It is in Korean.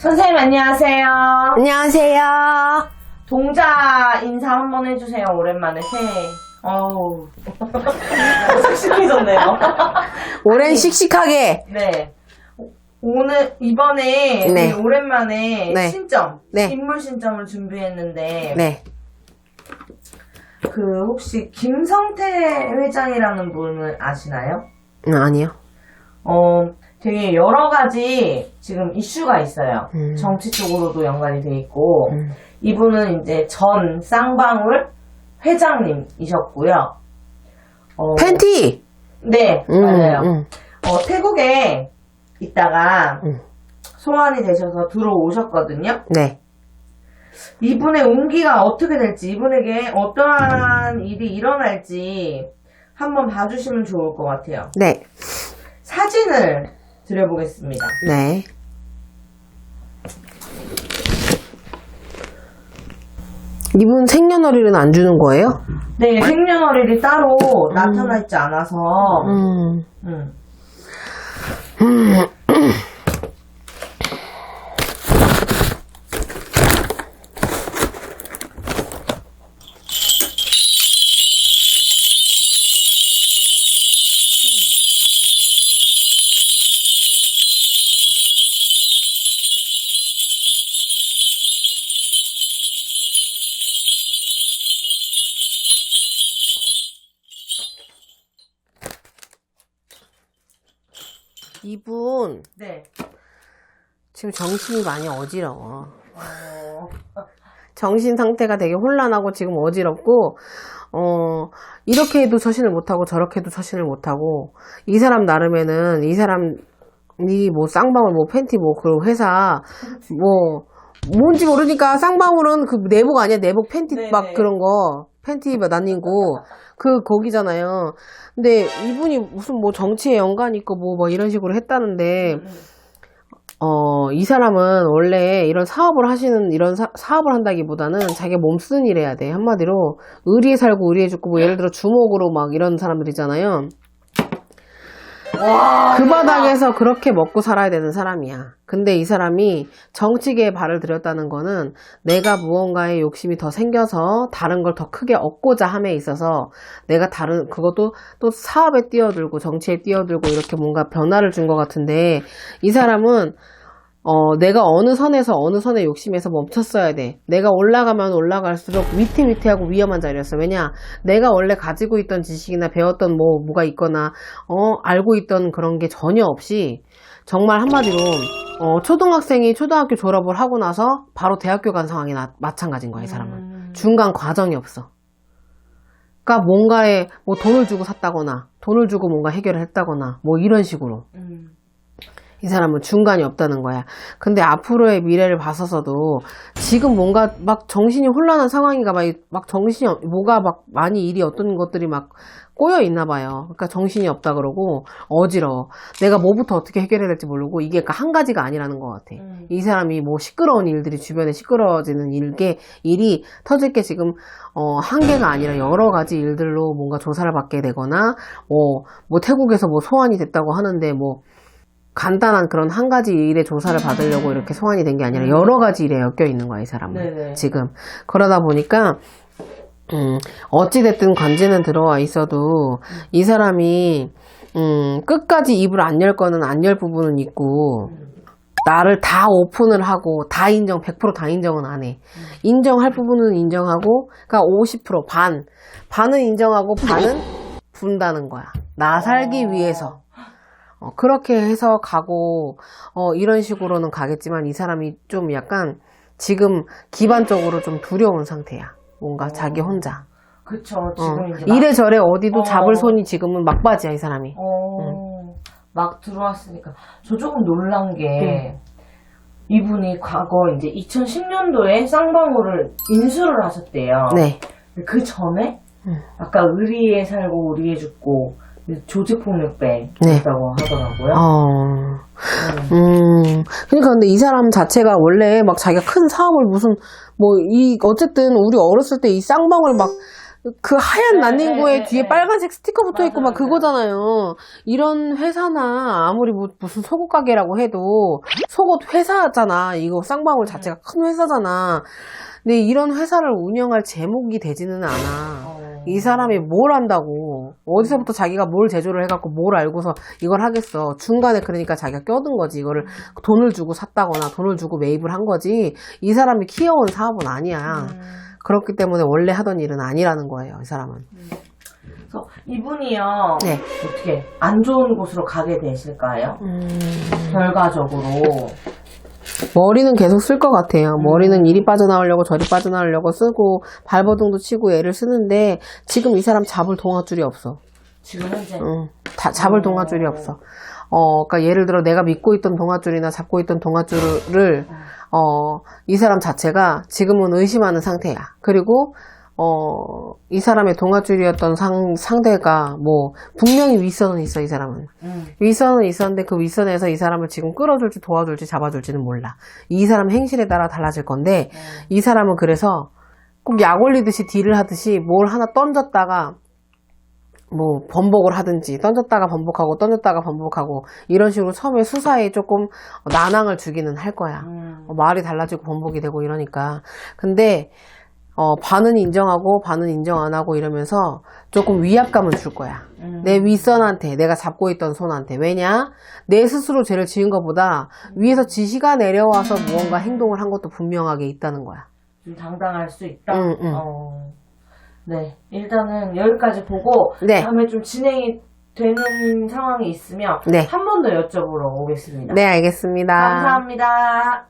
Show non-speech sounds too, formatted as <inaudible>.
선생님 안녕하세요. 안녕하세요. 동자 인사 한번 해주세요. 오랜만에 새해. 어우 <laughs> 씩씩해졌네요. 오랜 씩씩하게. 네. 오- 오늘 이번에 네. 우리 오랜만에 네. 신점 네. 인물 신점을 준비했는데 네. 그 혹시 김성태 회장이라는 분을 아시나요? 음, 아니요. 어, 되게 여러 가지 지금 이슈가 있어요. 음. 정치 쪽으로도 연관이 돼 있고, 음. 이분은 이제 전 쌍방울 회장님이셨고요. 어, 팬티! 네, 음, 맞아요. 음. 어, 태국에 있다가 음. 소환이 되셔서 들어오셨거든요. 네. 이분의 운기가 어떻게 될지, 이분에게 어떠한 일이 일어날지 한번 봐주시면 좋을 것 같아요. 네. 사진을 드려보겠습니다. 네. 이분 생년월일은 안 주는 거예요? 네, 생년월일이 따로 나타나 있지 않아서, 음. 음. 이분 네. 지금 정신이 많이 어지러워. 어, 정신 상태가 되게 혼란하고 지금 어지럽고, 어, 이렇게 해도 처신을 못하고 저렇게 해도 처신을 못하고, 이 사람 나름에는 이 사람 이 뭐 쌍방울 뭐 팬티 뭐 그 회사 뭐 뭔지 모르니까 쌍방울은 그 내복 아니야 내복 팬티 네네. 막 그런 거 팬티 막 나뉘고 그 거기잖아요. 근데 이분이 무슨 뭐 정치에 연관 있고 뭐 뭐 이런 식으로 했다는데 음, 어, 이 사람은 원래 이런 사업을 하시는, 이런 사, 사업을 한다기보다는 자기가 몸쓰는 일 해야 돼. 한마디로, 의리에 살고 의리에 죽고, 뭐, 예를 들어 주먹으로 막 이런 사람들이잖아요. 와, 그 바닥에서 그렇게 먹고 살아야 되는 사람이야. 근데 이 사람이 정치계에 발을 들였다는 거는 내가 무언가에 욕심이 더 생겨서 다른 걸 더 크게 얻고자 함에 있어서 내가 다른, 그것도 또 사업에 뛰어들고 정치에 뛰어들고 이렇게 뭔가 변화를 준 것 같은데 이 사람은 어, 내가 어느 선에서 어느 선에 욕심에서 멈췄어야 돼. 내가 올라가면 올라갈수록 위태위태하고 위험한 자리였어. 왜냐? 내가 원래 가지고 있던 지식이나 배웠던 뭐, 뭐가 있거나, 어, 알고 있던 그런 게 전혀 없이, 정말 한마디로, 어, 초등학생이 초등학교 졸업을 하고 나서 바로 대학교 간 상황이 나- 마찬가지인 거야, 이 사람은. 음. 중간 과정이 없어. 그러니까 뭔가에 뭐 돈을 주고 샀다거나, 돈을 주고 뭔가 해결을 했다거나, 뭐 이런 식으로. 음. 이 사람은 중간이 없다는 거야. 근데 앞으로의 미래를 봐서서도 지금 뭔가 막 정신이 혼란한 상황인가 봐. 막 정신이, 없- 뭐가 막 많이 일이 어떤 것들이 막 꼬여 있나 봐요. 그러니까 정신이 없다 그러고 어지러워. 내가 뭐부터 어떻게 해결해야 될지 모르고 이게 그러니까 한 가지가 아니라는 것 같아. 음. 이 사람이 뭐 시끄러운 일들이 주변에 시끄러워지는 일게 일이 터질 게 지금 어, 한 개가 아니라 여러 가지 일들로 뭔가 조사를 받게 되거나 뭐, 뭐 태국에서 뭐 소환이 됐다고 하는데 뭐 간단한 그런 한 가지 일의 조사를 받으려고 이렇게 소환이 된 게 아니라 여러 가지 일에 엮여 있는 거야 이 사람은 네네. 지금 그러다 보니까 음, 어찌됐든 관제는 들어와 있어도 이 사람이 음, 끝까지 입을 안 열 거는 안 열 부분은 있고 나를 다 오픈을 하고 다 인정 100%다 인정은 안 해. 인정할 부분은 인정하고 그러니까 50% 반. 반은 인정하고 반은 <laughs> 분다는 거야. 나 살기 어. 위해서. 어, 그렇게 해서 가고 어, 이런 식으로는 가겠지만 이 사람이 좀 약간 지금 기반적으로 좀 두려운 상태야. 뭔가 어. 자기 혼자. 그쵸, 어, 지금 이제 막, 이래저래 어디도 어. 잡을 손이 지금은 막바지야 이 사람이. 어, 막 들어왔으니까. 저 조금 놀란 게, 이분이 과거 이제 2010년도에 쌍방울을 인수를 하셨대요. 네. 그 전에 음. 아까 의리에 살고 의리에 죽고 조직폭력배 네. 했다고 하더라고요. 어. 음. 음, 그러니까 근데 이 사람 자체가 원래 막 자기가 큰 사업을 무슨 뭐 이 어쨌든 우리 어렸을 때 이 쌍방울 막 그 하얀 네, 난닝구에 네, 뒤에 네. 빨간색 스티커 붙어 있고 막 그거잖아요. 이런 회사나 아무리 뭐- 무슨 속옷 가게라고 해도 속옷 회사잖아. 이거 쌍방울 자체가 큰 회사잖아. 근데 이런 회사를 운영할 제목이 되지는 않아. 어. 이 사람이 뭘 안다고 어디서부터 자기가 뭘 제조를 해갖고 뭘 알고서 이걸 하겠어 중간에 그러니까 자기가 껴든 거지 이거를 돈을 주고 샀다거나 돈을 주고 매입을 한 거지 이 사람이 키워온 사업은 아니야 음. 그렇기 때문에 원래 하던 일은 아니라는 거예요 이 사람은 그래서 이분이요. 네. 어떻게 안 좋은 곳으로 가게 되실까요? 음. 결과적으로. 머리는 계속 쓸 것 같아요 음. 머리는 이리 빠져나오려고 저리 빠져나오려고 쓰고 발버둥도 치고 애를 쓰는데 지금 이 사람 잡을 동아줄이 없어 지금 현재. 응, 다 잡을 어. 동아줄이 없어. 어, 그러니까 예를 들어 내가 믿고 있던 동아줄이나 잡고 있던 동아줄을 어, 이 사람 자체가 지금은 의심하는 상태야. 그리고 어, 이 사람의 동아줄이었던 상, 상대가 뭐 분명히 윗선은 있어 이 사람은. 음. 윗선은 있었는데 그 윗선에서 이 사람을 지금 끌어줄지 도와줄지 잡아줄지는 몰라. 이 사람 행실에 따라 달라질 건데 이 사람은 그래서 꼭 약 올리듯이 딜을 하듯이 뭘 하나 던졌다가 뭐 번복을 하든지 던졌다가 번복하고 던졌다가 번복하고 이런 식으로 처음에 수사에 조금 난항을 주기는 할 거야. 음. 어, 말이 달라지고 번복이 되고 이러니까. 근데 어, 반은 인정하고 반은 인정 안 하고 이러면서 조금 위압감을 줄 거야. 음. 내 윗선한테 내가 잡고 있던 손한테 왜냐 내 스스로 죄를 지은 것보다 위에서 지시가 내려와서 무언가 행동을 한 것도 분명하게 있다는 거야 좀 당당할 수 있다. 응, 응. 어. 네, 일단은 여기까지 보고 네. 다음에 좀 진행이 되는 상황이 있으면 네. 한 번 더 여쭤보러 오겠습니다. 네 알겠습니다 감사합니다.